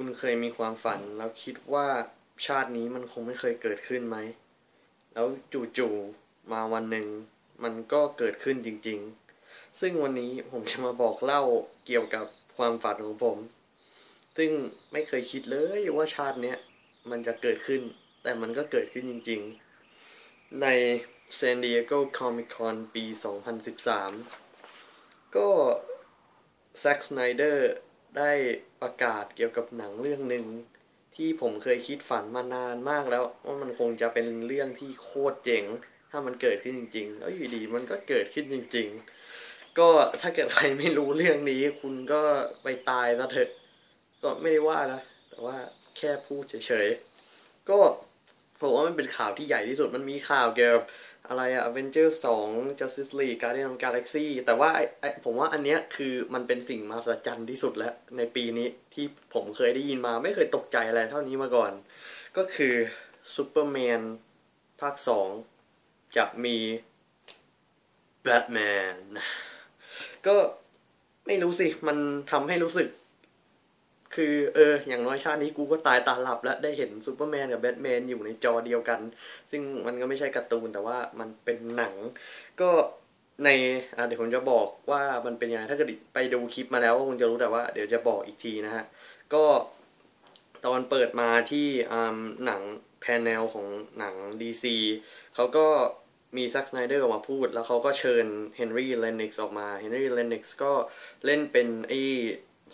คุณเคยมีความฝัน แล้วคิดว่าชาตินี้มันคงไม่เคยเกิดขึ้นไหม แล้วจู่ๆมาวันหนึ่งมันก็เกิดขึ้นจริง ๆ ซึ่งวันนี้ผมจะมาบอกเล่าเกี่ยวกับความฝันของผม ซึ่งไม่เคยคิดเลยว่าชาติเนี้ยมันจะเกิดขึ้น แต่มันก็เกิดขึ้นจริง ๆ ใน San Diego Comic Con ปี 2013 ก็ Zack Snyder ได้ประกาศเกี่ยวกับหนังเรื่องหนึ่งที่ผมเคยคิดฝันมานานมากแล้วว่ามันคงจะเป็นเรื่องที่โคตรเจ๋ง ถ้ามันเกิดขึ้นจริงๆแล้วอยู่ดีมันก็เกิดขึ้นจริง ๆ ก็ถ้าเกิดใครไม่รู้เรื่องนี้ คุณก็ไปตายซะเถอะ ก็ไม่ได้ว่านะแต่ว่าแค่พูดเฉยๆก็ผมว่ามันเป็นข่าวที่ใหญ่ที่สุดมันมีข่าวเกี่ยวกับ อะไรอะ Avengers 2 Justice League Guardian of Galaxy แต่ว่าผมว่าอันเนี้ยคือมันเป็นสิ่งมหัศจรรย์ที่สุดแล้ว ในปีนี้ที่ผมเคยได้ยินมาไม่เคยตกใจอะไรเท่านี้มาก่อน ก็คือ Superman ภาค 2 จะมี Batman ก็ไม่รู้สิ มันทำให้รู้สึก คือเออ อย่างน้อยชาตินี้กูก็ตายตาหลับแล้ว ได้เห็นซูเปอร์แมนกับแบทแมนอยู่ในจอเดียวกัน ซึ่งมันก็ไม่ใช่การ์ตูนแต่ว่ามันเป็นหนัง ก็ในเดี๋ยวผมจะบอกว่ามันเป็นยังไงถ้าเกิดไปดูคลิปมาแล้วก็คงจะรู้แต่ว่าเดี๋ยวจะบอกอีกทีนะฮะ ก็ตอนเปิดมาที่อ่าหนังแพนเนลของหนัง DC เขาก็มีซักสไนเดอร์ออกมาพูด แล้วเขาก็เชิญเฮนรี่เลนนิกส์ออกมาเฮนรี่เลนนิกส์ก็เล่นเป็นไอ้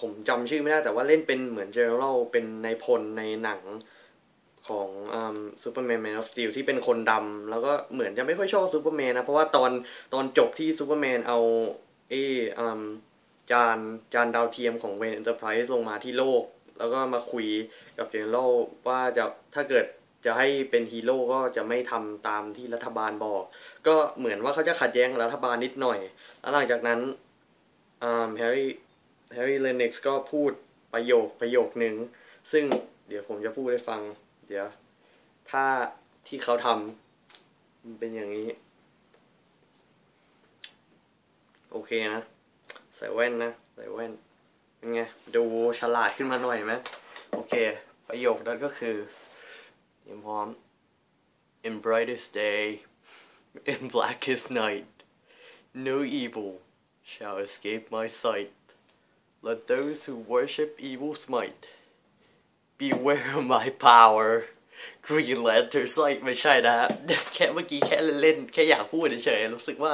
ผมจำชื่อไม่ได้แต่ว่าเล่นเป็นเหมือนเจเนอเรลเป็นนายพลในหนังของซูเปอร์แมนแมนออฟสตีลที่เป็นคนดำแล้วก็เหมือนจะไม่ค่อยชอบซูเปอร์แมนนะ เพราะว่าตอนตอนจบที่ซูเปอร์แมนเอาเออจานจานดาวเทียมของเวนเอ็นเตอร์ไพรส์ลงมาที่โลก แล้วก็มาคุยกับเจเนอเรลว่าจะถ้าเกิดจะให้เป็นฮีโร่ก็จะไม่ทำตามที่รัฐบาลบอก ก็เหมือนว่าเขาจะขัดแย้งกับรัฐบาลนิดหน่อย แล้วหลังจากนั้นแฮร์รี่ แฮร์รี่เลนนิกส์ก็พูดประโยคประโยคหนึ่งซึ่งเดี๋ยวผมจะพูดให้ฟัง เดี๋ยว ถ้าที่เขาทำมันเป็นอย่างนี้ โอเคนะ ใส่แว่นนะ ใส่แว่นเป็นไง ดูฉลาดขึ้นมาหน่อยไหมโอเค ประโยคนั้นก็คือเตรียมพร้อม In brightest day in blackest night no evil shall escape my sight let those who worship evil smite beware of my power Green Lantern ไ i ไม่ใช่นะฮะแค่เมื่อกี้แค่เล่นๆแค่อยากพูดเฉยๆรู้สึกว่า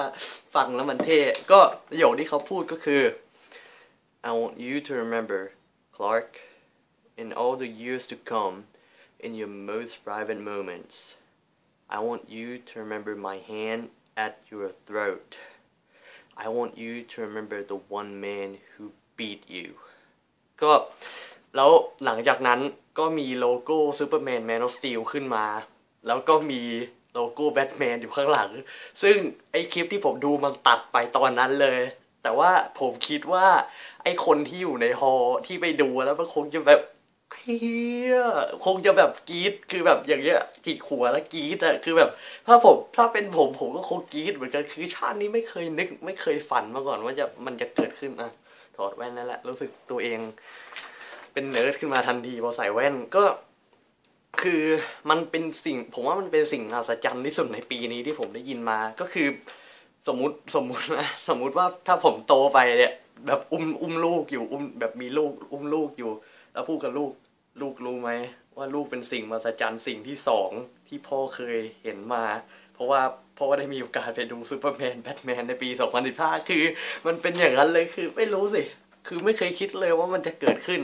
ฟังแล้วมันเท่ ก็ประโยคที่เขาพูดก็คือ I want you to remember Clark in all the years to come in your most private moments I want you to remember my hand at your throat I want you to remember the one man who beat you ก็แล้วหลังจากนั้นก็มีโลโก้ซูเปอร์แมนแมนออฟสตีลขึ้นมา แล้วก็มีโลโก้แบทแมนอยู่ข้างหลัง ซึ่งไอคลิปที่ผมดูมันตัดไปตอนนั้นเลย แต่ว่าผมคิดว่า ไอคนที่อยู่ในฮอลที่ไปดูแล้วมันคงจะแบบเฮียคงจะแบบกรี๊ดคือแบบอย่างเงี้ยจิกหัวแล้วกรี๊ดอะคือแบบ ถ้าผมถ้าเป็นผมผมก็คงกรี๊ดเหมือนกันคือชาตินี้ไม่เคยนึก ไม่เคยฝันมาก่อนว่าจะมันจะเกิดขึ้นอะ ถอดแว่นนั่นแหละ รู้สึกตัวเองเป็นเนิร์ดขึ้นมาทันทีพอใส่แว่นก็คือมันเป็นสิ่ง ผมว่ามันเป็นสิ่งมหัศจรรย์ที่สุดในปีนี้ที่ผมได้ยินมาก็คือ สมมติสมมตินะสมมติว่าถ้าผมโตไปเนี่ยแบบอุ้มอุ้มลูกอยู่อุ้มแบบมีลูกอุ้มลูกอยู่ แล้วพูดกับลูกลูกรู้ไหมว่าลูกเป็นสิ่งมหัศจรรย์สิ่งที่สองที่พ่อเคยเห็นมา ราะว่าเพราะว่าได้มีโอกาสไปดูซูเปอร์แมนแบทแมนในปี 2015 คือ มันเป็นอย่างนั้นเลยคือไม่รู้สิ คือไม่เคยคิดเลยว่ามันจะเกิดขึ้น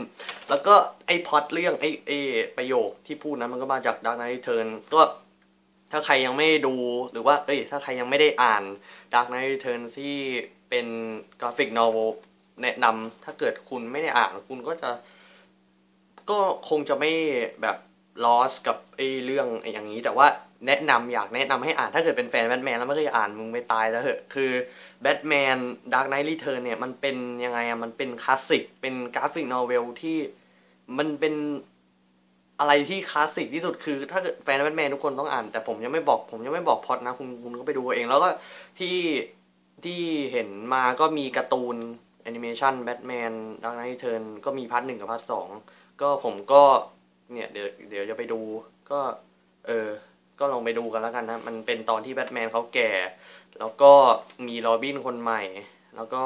แล้วก็ไอพอดเรื่องไอไอประโยคที่พูดนั้นมันก็มาจากดาร์กไนท์เทิร์นก็ถ้าใครยังไม่ดูหรือว่า เอ้ย ถ้าใครยังไม่ได้อ่านดาร์กไนท์เทิร์นที่เป็นกราฟิกนอวลแนะนำถ้าเกิดคุณไม่ได้อ่านคุณก็จะ ก็คงจะไม่แบบ loss กับไอ้เรื่องไออย่างนี้ แต่ว่า แนะนำอยากแนะนำให้อ่านถ้าเกิดเป็นแฟนแบทแมนแล้วไม่เคยอ่านมึงไปตายแล้วเถอะคือแบทแมนดาร์กไนท์รีเทิร์นเนี่ยมันเป็นยังไงอะมันเป็นคลาสสิกเป็นกราฟิกนอเวลที่มันเป็นอะไรที่คลาสสิกที่สุดคือ ถ้าเกิดแฟนแบทแมนทุกคนต้องอ่าน แต่ผมยังไม่บอกผมยังไม่บอกพอดนะคุณคุณก็ไปดูเอง แล้วก็ที่ที่เห็นมาก็มีการ์ตูนแอนิเมชันแบทแมนดังนั้นเทิร์นก็มีพาร์ทหนึ่งกับพาร์ทสองก็ผมก็เนี่ยเดี๋ยวเดี๋ยวจะไปดูก็ เออ ก็ลองไปดูกันแล้วกันนะ มันเป็นตอนที่แบทแมนเขาแก่ แล้วก็มีโรบินคนใหม่ แล้วก็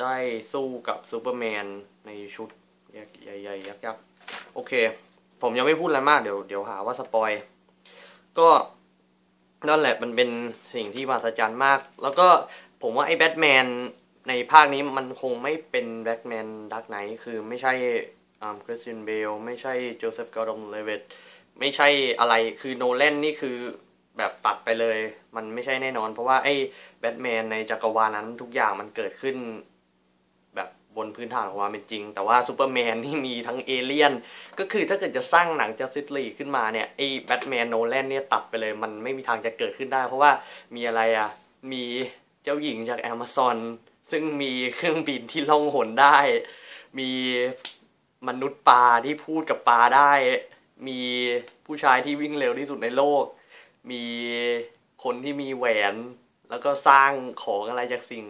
ได้สู้กับซูเปอร์แมนในชุดใหญ่ๆยักษ์ๆโอเค ผมยังไม่พูดอะไรมากเดี๋ยวเดี๋ยวหาว่าสปอย ก็นั่นแหละมันเป็นสิ่งที่มหัศจรรย์มาก แล้วก็ผมว่าไอ้แบทแมนในภาคนี้มันคงไม่เป็นแบทแมนดักไนท์คือไม่ใช่คริสตินเบลไม่ใช่โจเซฟกอร์ดอนเลเวต ไม่ใช่อะไรคือโนแลนนี่คือแบบตัดไปเลย มันไม่ใช่แน่นอน เพราะว่าไอ้แบทแมนในจักรวาลนั้นทุกอย่างมันเกิดขึ้น แบบบนพื้นฐานของความเป็นจริง แต่ว่าซูเปอร์แมนที่มีทั้งเอเลี่ยน ก็คือถ้าเกิดจะสร้างหนังจัสติสลีขึ้นมาเนี่ยไอ้แบทแมนโนแลนเนี่ยตัดไปเลย มันไม่มีทางจะเกิดขึ้นได้ เพราะว่ามีอะไรอะมีเจ้าหญิงจากแอมซอนซึ่งมีเครื่องบินที่ล่องหนได้ มีมนุษย์ปลาที่พูดกับปลาได้ มีผู้ชายที่วิ่งเร็วที่สุดในโลก มีคนที่มีแหวน แล้วก็สร้างของอะไรจากสิ่ง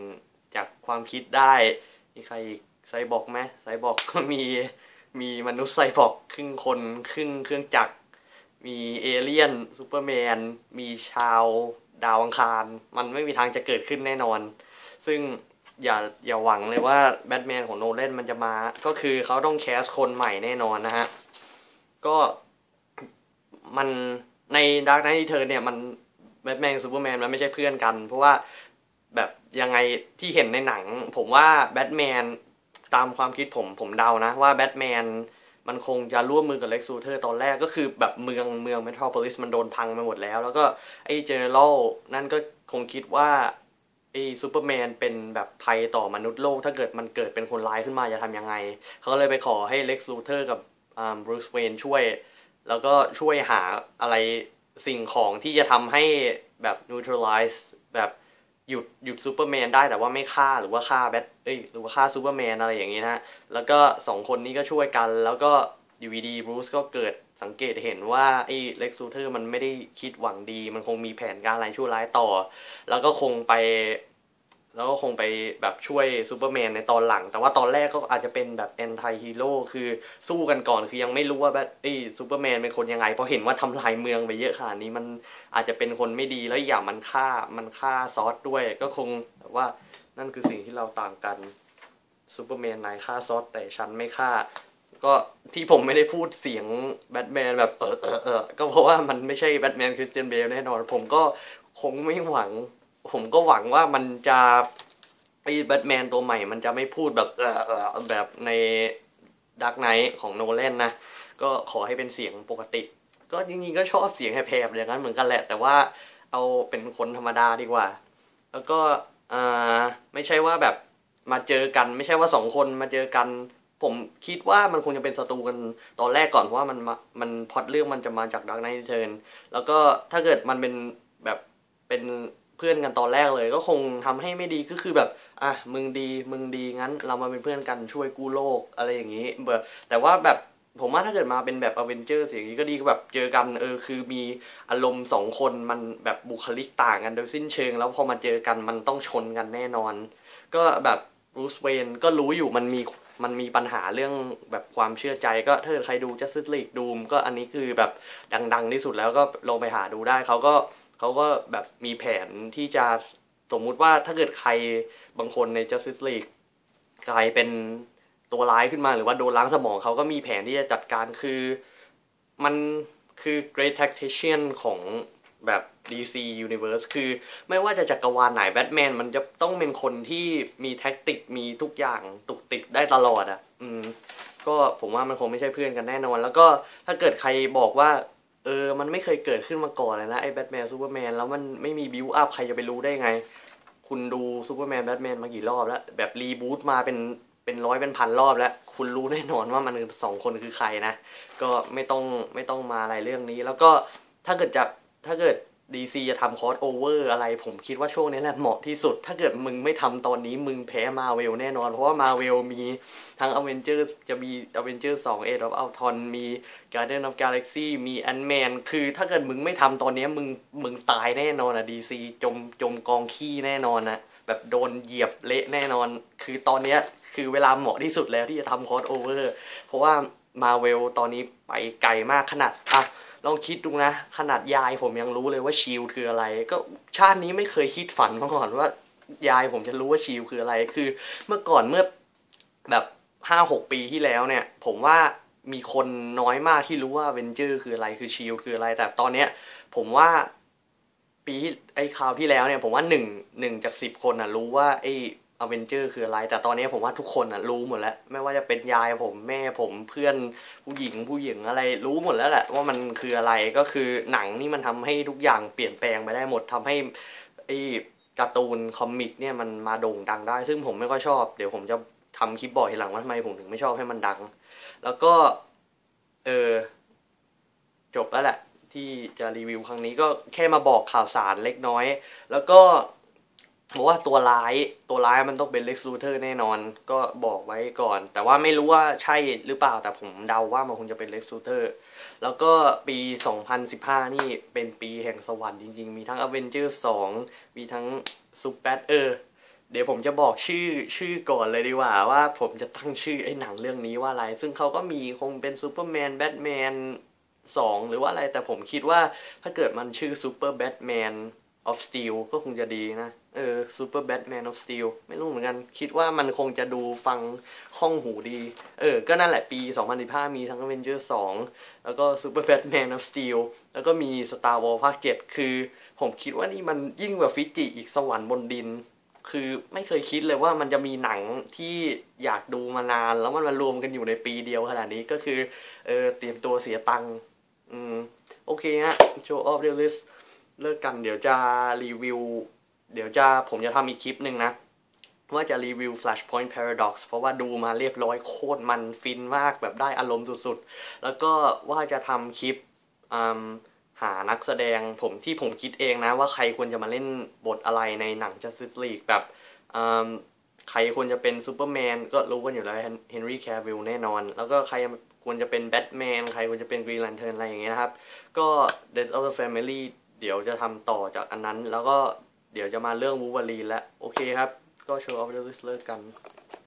จากความคิดได้ มีใครไซบอร์กไหมไซบอร์กก็มีมีมนุษย์ไซบอร์กครึ่งคนครึ่งเครื่องจักร มีเอเลี่ยนซูเปอร์แมน มีชาวดาวอังคาร มันไม่มีทางจะเกิดขึ้นแน่นอน ซึ่งอย่าอย่าหวังเลยว่าแบทแมนของโนแลนมันจะมา ก็คือเขาต้องแคสคนใหม่แน่นอนนะฮะ ก็มันในดาร์กไนท์เธอเนี่ยมันแบทแมนซูเปอร์แมนมันไม่ใช่เพื่อนกัน เพราะว่าแบบยังไงที่เห็นในหนัง ผมว่าแบทแมนตามความคิดผมผมเดานะ ว่าแบทแมนมันคงจะร่วมมือกับเล็กซูเทอร์ตอนแรกก็คือแบบเมืองเมืองเมโทรโพลิสมันโดนพังไปหมดแล้ว แล้วก็ไอ้เจเนอเรลนั่นก็คงคิดว่าไอ้ซูเปอร์แมนเป็นแบบภัยต่อมนุษย์โลก ถ้าเกิดมันเกิดเป็นคนร้ายขึ้นมาจะทำยังไง เขาเลยไปขอให้เล็กซูเทอร์กับ บรูซเวนช่วย แล้วก็ช่วยหาอะไรสิ่งของที่จะทำให้แบบ neutralize แบบหยุดหยุดซูเปอร์แมนได้แต่ว่าไม่ฆ่าหรือว่าฆ่าแบทเอ้ยหรือว่าฆ่าซูเปอร์แมนอะไรอย่างนี้นะ แล้วก็สองคนนี้ก็ช่วยกัน แล้วก็อยู่ดีบรูซก็เกิดสังเกตเห็นว่าไอ้เล็กซูเทอร์มันไม่ได้คิดหวังดี มันคงมีแผนการอะไรชั่วร้ายต่อ แล้วก็คงไป แล้วก็คงไปแบบช่วยซูเปอร์แมนในตอนหลัง แต่ว่าตอนแรกก็อาจจะเป็นแบบแอนตี้ฮีโร่คือสู้กันก่อนคือยังไม่รู้ว่าแบบไอ้ซูเปอร์แมนเป็นคนยังไงเพราะเห็นว่าทำลายเมืองไปเยอะขนาดนี้มันอาจจะเป็นคนไม่ดีแล้วอย่างมันฆ่ามันฆ่าซอสด้วย ก็คงว่านั่นคือสิ่งที่เราต่างกันซูเปอร์แมนนายฆ่าซอสแต่ฉันไม่ฆ่า ก็ที่ผมไม่ได้พูดเสียงแบทแมนแบบเออเออเออก็เพราะว่ามันไม่ใช่แบทแมนคริสเตียนเบลแน่นอน ผมก็คงไม่หวัง ผมก็หวังว่ามันจะไอ้แบทแมนตัวใหม่ มันจะไม่พูดแบบเออเออแบบในดักไนท์ของโนแลนนะ ก็ขอให้เป็นเสียงปกติ ก็จริงๆก็ชอบเสียงแหบๆอย่างนั้นเหมือนกันแหละ แต่ว่าเอาเป็นคนธรรมดาดีกว่า แล้วก็อ่าไม่ใช่ว่าแบบมาเจอกัน ไม่ใช่ว่าสองคนมาเจอกัน ผมคิดว่ามันคงจะเป็นศัตรูกันตอนแรกก่อนเพราะว่ามันมามันพอดเรื่องมันจะมาจากดักไนท์เทิร์นแล้วก็ถ้าเกิดมันเป็นแบบเป็น เพื่อนกันตอนแรกเลย ก็คงทำให้ไม่ดีก็คือแบบอะมึงดีมึงดีงั้น เรามาเป็นเพื่อนกันช่วยกู้โลกอะไรอย่างนี้เบอร์แต่ว่าแบบผมว่าถ้าเกิดมาเป็นแบบอเวนเจอร์อย่างนี้ก็ดีก็แบบเจอกันเออคือมีอารมณ์สองคนมันแบบบุคลิกต่างกันโดยสิ้นเชิง แล้วพอมาเจอกันมันต้องชนกันแน่นอน ก็แบบบรูซเวนก็รู้อยู่มันมีมันมีปัญหาเรื่องแบบความเชื่อใจก็ถ้าเกิดใครดู Justice League Doom ก็อันนี้คือแบบดัง ๆ ที่สุดแล้วก็ลงไปหาดูได้เขาก็ เขาก็แบบมีแผนที่จะสมมุติว่าถ้าเกิดใครบางคนใน Justice League กลายเป็นตัวร้ายขึ้นมาหรือว่าโดนล้างสมองเขาก็มีแผนที่จะจัดการคือมันคือ great tactician ของแบบ DC Universe คือไม่ว่าจะจักรวาลไหนแบทแมนมันจะต้องเป็นคนที่มีแท็กติกมีทุกอย่างตุกติกได้ตลอดอะ่ะ อืม ก็ผมว่ามันคงไม่ใช่เพื่อนกันแน่นอน แล้วก็ถ้าเกิดใครบอกว่า เออ มันไม่เคยเกิดขึ้นมาก่อนเลยนะไอ้แบทแมนซูเปอร์แมนแล้วมันไม่มีบิวอัพใครจะไปรู้ได้ไง คุณดูซูเปอร์แมนแบทแมนมากี่รอบแล้ว แบบรีบูตมาเป็นเป็นร้อยเป็นพันรอบแล้ว คุณรู้แน่นอนว่ามันสองคนคือใครนะ ก็ไม่ต้องไม่ต้องมาอะไรเรื่องนี้ แล้วก็ถ้าเกิดจะถ้าเกิด ดีซีจะทำคอร์สโอเวอร์อะไร ผมคิดว่าช่วงนี้แหละเหมาะที่สุด ถ้าเกิดมึงไม่ทำตอนนี้มึงแพ้มาเวลแน่นอน เพราะว่ามาเวลมีทั้งอเวนเจอร์จะมีอเวนเจอร์สองเอ็ดออฟอัลทอนมีการ์เดนออฟกาแล็กซี่มีแอนแมนคือถ้าเกิดมึงไม่ทำตอนนี้มึงมึงตายแน่นอนอะดีซีจมจมกองขี้แน่นอนนะแแบบโดนเหยียบเละแน่นอน คือตอนนี้คือเวลาเหมาะที่สุดแล้วที่จะทำคอร์สโอเวอร์เพราะว่ามาเวลตอนนี้ไปไกลมากขนาดอะ ลองคิดดูนะ ขนาดยายผมยังรู้เลยว่าชิลคืออะไร ก็ชาตินี้ไม่เคยคิดฝันมาก่อนว่า ยายผมจะรู้ว่าชิลคืออะไร คือ เมื่อก่อนเมื่อแบบห้าหกปีที่แล้วเนี่ย ผมว่ามีคนน้อยมากที่รู้ว่าเวนเจอร์คืออะไรคือชิลคืออะไร แต่ตอนเนี้ย ผมว่าปีไอ้คราวที่แล้วเนี่ย ผมว่าหนึ่งหนึ่งจากสิบคนอะ รู้ว่าไอ้ อเวนเจอร์คืออะไร แต่ตอนนี้ผมว่าทุกคนอะรู้หมดแล้ว ไม่ว่าจะเป็นยายผมแม่ผมเพื่อนผู้หญิงผู้หญิงอะไรรู้หมดแล้วแหละ ว่ามันคืออะไรก็คือหนังนี่มันทำให้ทุกอย่างเปลี่ยนแปลงไปได้หมดทำให้ไอ้การ์ตูนคอมิกเนี่ยมันมาโด่งดังได้ ซึ่งผมไม่ค่อยชอบ เดี๋ยวผมจะทำคลิปบอกทีหลังว่าทำไมผมถึงไม่ชอบให้มันดัง แล้วก็ เออจบแล้วแหละที่จะรีวิวครั้งนี้ก็แค่มาบอกข่าวสารเล็กน้อย แล้วก็ บอกว่าตัวร้ายตัวร้ายมันต้องเป็นเล็กซ์ลูเทอร์แน่นอนก็บอกไว้ก่อน แต่ว่าไม่รู้ว่าใช่หรือเปล่าแต่ผมเดาว่ามันคงจะเป็นเล็กซ์ลูเทอร์แล้วก็ปี 2015 นี่เป็นปีแห่งสวรรค์จริงๆ มีทั้ง a v e n g e r 2 มีทั้งซูเปอร์เออเดี๋ยวผมจะบอกชื่อชื่อก่อนเลยดีกว่า ว่าผมจะตั้งชื่อไอ้หนังเรื่องนี้ว่าอะไร ซึ่งเขาก็มีคงเป็นซูเปอร์แมนแบทแมนสองหรือว่าอะไรแต่ผมคิดว่าถ้าเกิดมันชื่อซูเปอร์แบทแมน ออฟสตีลก็คงจะดีนะ เออซูเปอร์แบทแมนออฟสตีลไม่รู้เหมือนกัน คิดว่ามันคงจะดูฟังข้องหูดี เออ ก็นั่นแหละปี 2015 มีทั้ง Avengers 2 แล้วก็ Super Batman of Steel แล้วก็มี Star Wars ภาค 7 คือ ผมคิดว่านี่มันยิ่งกว่าฟิจิอีกสวรรค์บนดิน คือไม่เคยคิดเลยว่ามันจะมีหนังที่อยากดูมานาน แล้วมันมารวมกันอยู่ในปีเดียวขนาดนี้ก็คือ เออ เตรียมตัวเสียตังค์ อืม โอเคฮะ Show of Realist เลิกกันเดี๋ยวจะรีวิว เดี๋ยวจะผมจะทำอีกคลิปหนึ่งนะ ว่าจะรีวิว Flashpoint Paradox เพราะว่าดูมาเรียบร้อยโคตรมันฟินมากแบบได้อารมณ์สุดๆ แล้วก็ว่าจะทำคลิปอืมหานักแสดงผมที่ผมคิดเองนะ ว่าใครควรจะมาเล่นบทอะไรในหนัง Justice League แบบอืมใครควรจะเป็นซูเปอร์แมนก็รู้กันอยู่แล้วเฮนรี่แคร์วิลแน่นอน แล้วก็ใครควรจะเป็นแบทแมนใครควรจะเป็นกรีนแลนเทิร์นอะไรอย่างเงี้ยนะครับ ก็ Death of the Family เดี๋ยวจะทำต่อจากอันนั้น แล้วก็เดี๋ยวจะมาเรื่องวูวารีแล้วโอเคครับ ก็โชว์ออฟเดอร์ลิสเลิกกัน